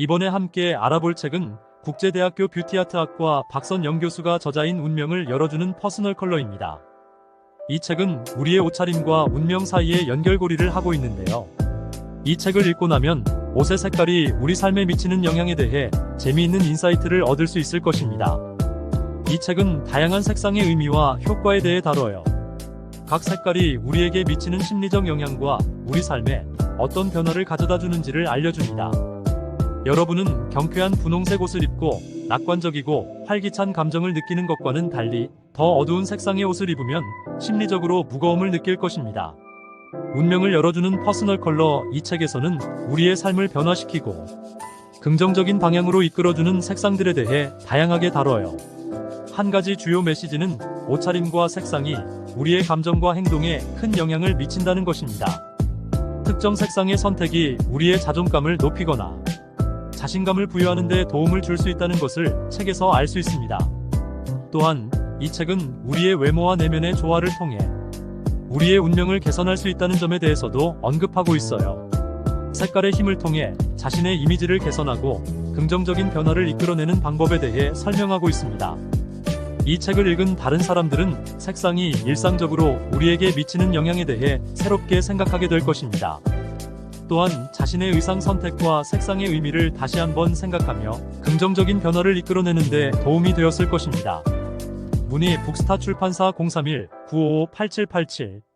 이번에 함께 알아볼 책은 국제대학교 뷰티아트학과 박선영 교수가 저자인 운명을 열어주는 퍼스널 컬러입니다. 이 책은 우리의 옷차림과 운명 사이의 연결고리를 하고 있는데요. 이 책을 읽고 나면 옷의 색깔이 우리 삶에 미치는 영향에 대해 재미있는 인사이트를 얻을 수 있을 것입니다. 이 책은 다양한 색상의 의미와 효과에 대해 다뤄요. 각 색깔이 우리에게 미치는 심리적 영향과 우리 삶에 어떤 변화를 가져다 주는지를 알려줍니다. 여러분은 경쾌한 분홍색 옷을 입고 낙관적이고 활기찬 감정을 느끼는 것과는 달리 더 어두운 색상의 옷을 입으면 심리적으로 무거움을 느낄 것입니다. 운명을 열어주는 퍼스널 컬러 이 책에서는 우리의 삶을 변화시키고 긍정적인 방향으로 이끌어주는 색상들에 대해 다양하게 다뤄요. 한 가지 주요 메시지는 옷차림과 색상이 우리의 감정과 행동에 큰 영향을 미친다는 것입니다. 특정 색상의 선택이 우리의 자존감을 높이거나 자신감을 부여하는 데 도움을 줄 수 있다는 것을 책에서 알 수 있습니다. 또한 이 책은 우리의 외모와 내면의 조화를 통해 우리의 운명을 개선할 수 있다는 점에 대해서도 언급하고 있어요. 색깔의 힘을 통해 자신의 이미지를 개선하고 긍정적인 변화를 이끌어내는 방법에 대해 설명하고 있습니다. 이 책을 읽은 다른 사람들은 색상이 일상적으로 우리에게 미치는 영향에 대해 새롭게 생각하게 될 것입니다. 또한 자신의 의상 선택과 색상의 의미를 다시 한번 생각하며 긍정적인 변화를 이끌어내는데 도움이 되었을 것입니다. 문의 북스타 출판사 031-955-8787